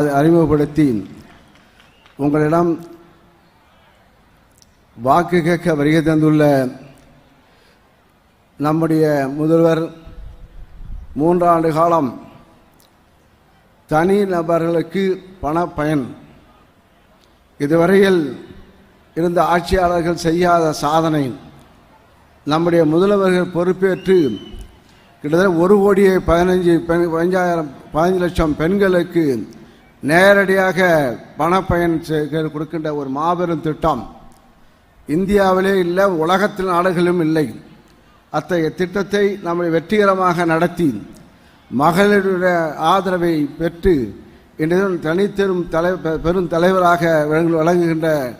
அதை அறிமுகப்படுத்தி உங்களிடம் வாக்கு கேட்க வருகை தந்துள்ள நம்முடைய முதல்வர் மூன்றாண்டு காலம் தனி நபர்களுக்கு பண பயன் இதுவரையில் இருந்த ஆட்சியாளர்கள் செய்யாத சாதனை. நம்முடைய முதல்வர்கள் பொறுப்பேற்று கிட்டத்தட்ட ஒரு கோடியே பதினஞ்சு பெண் பதினஞ்சாயிரம் பதினஞ்சு லட்சம் பெண்களுக்கு நேரடியாக பணப்பயன் செ- கொடுக்கின்ற ஒரு மாபெரும் திட்டம். இந்தியாவிலே இல்லை உலகத்தில் நாடுகளிலும் இல்லை. அத்தகைய திட்டத்தை நம்மை வெற்றிகரமாக நடத்தி மகளிருடைய ஆதரவை பெற்று இன்றைய தனித்தெரும் தலை பெ- பெரும் தலைவராக வழங்குகின்ற விளங்குகின்ற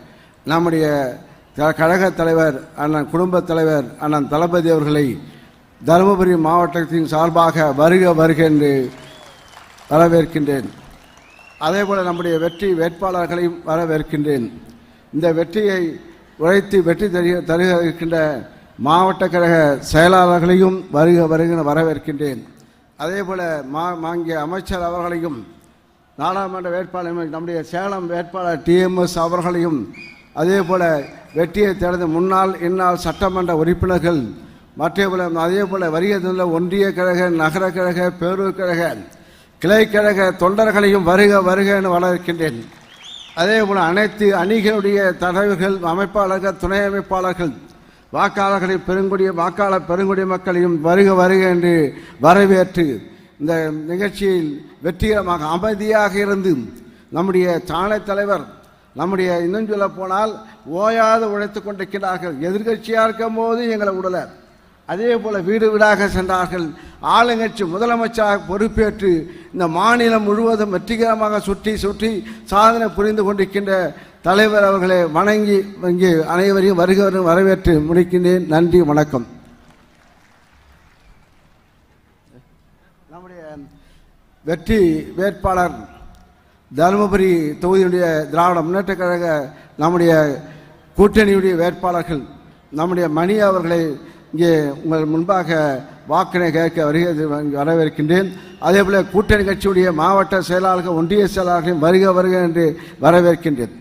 நம்முடைய கழக தலைவர் அண்ணன் குடும்ப தலைவர் அண்ணன் தளபதி அவர்களை தருமபுரி மாவட்டத்தின் சார்பாக வருக வருக என்று வரவேற்கின்றேன். அதேபோல் நம்முடைய வெற்றி வேட்பாளர்களையும் வரவேற்கின்றேன். இந்த வெற்றியை உழைத்து வெற்றி தருக தருக இருக்கின்ற மாவட்ட கழக செயலாளர்களையும் வருக வருக வரவேற்கின்றேன் வரவேற்கின்றேன். அதேபோல மா மாங்கிய அமைச்சர் அவர்களையும் நாடாளுமன்ற வேட்பாளர் நம்முடைய சேலம் வேட்பாளர் டிஎம்எஸ் அவர்களையும் அதேபோல வெற்றியை தேர்ந்த முன்னாள் இந்நாள் சட்டமன்ற உறுப்பினர்கள் மற்றபோல அதேபோல வருகை தந்துள்ள ஒன்றிய கழக நகர கழக பேரூர் கழக கிளைக்கழக தொண்டர்களையும் வருக வருக என வரவேற்கின்றேன். அதே போல் அனைத்து அணிகளுடைய தலைவர்கள் அமைப்பாளர்கள் துணை அமைப்பாளர்கள் வாக்காளர்களை பெருங்குடிய வாக்காளர் பெருங்குடி மக்களையும் வருக வருக என்று வரவேற்று இந்த நிகழ்ச்சியில் வெற்றிகரமாக அமைதியாக இருந்து நம்முடைய தானை தலைவர் நம்முடைய இன்னும் சொல்ல போனால் ஓயாது உழைத்து கொண்டிருக்கிறார்கள். எதிர்கட்சியாக இருக்கும் போது எங்களை விடலை அதே போல் வீடு வீடாக சென்றார்கள். ஆளுங்கட்சி முதலமைச்சராக பொறுப்பேற்று இந்த மாநிலம் முழுவதும் வெற்றிகரமாக சுற்றி சுற்றி சாதனை புரிந்து கொண்டிருக்கின்ற தலைவர் அவர்களை வணங்கி இங்கே அனைவரையும் வருக வரவேற்று முடிக்கின்றேன். நன்றி வணக்கம். நம்முடைய வெற்றி வேட்பாளர் தருமபுரி தொகுதியுடைய திராவிட முன்னேற்ற கழக நம்முடைய கூட்டணியுடைய வேட்பாளர்கள் நம்முடைய மணி அவர்களை இங்கே உங்கள் முன்பாக வாக்கினை கேட்க வருகிறது வரவேற்கின்றேன். அதேபோல் கூட்டணி கட்சியுடைய மாவட்ட செயலாளர்கள் ஒன்றிய செயலாளர்களையும் வருக வருக என்று வரவேற்கின்றேன்.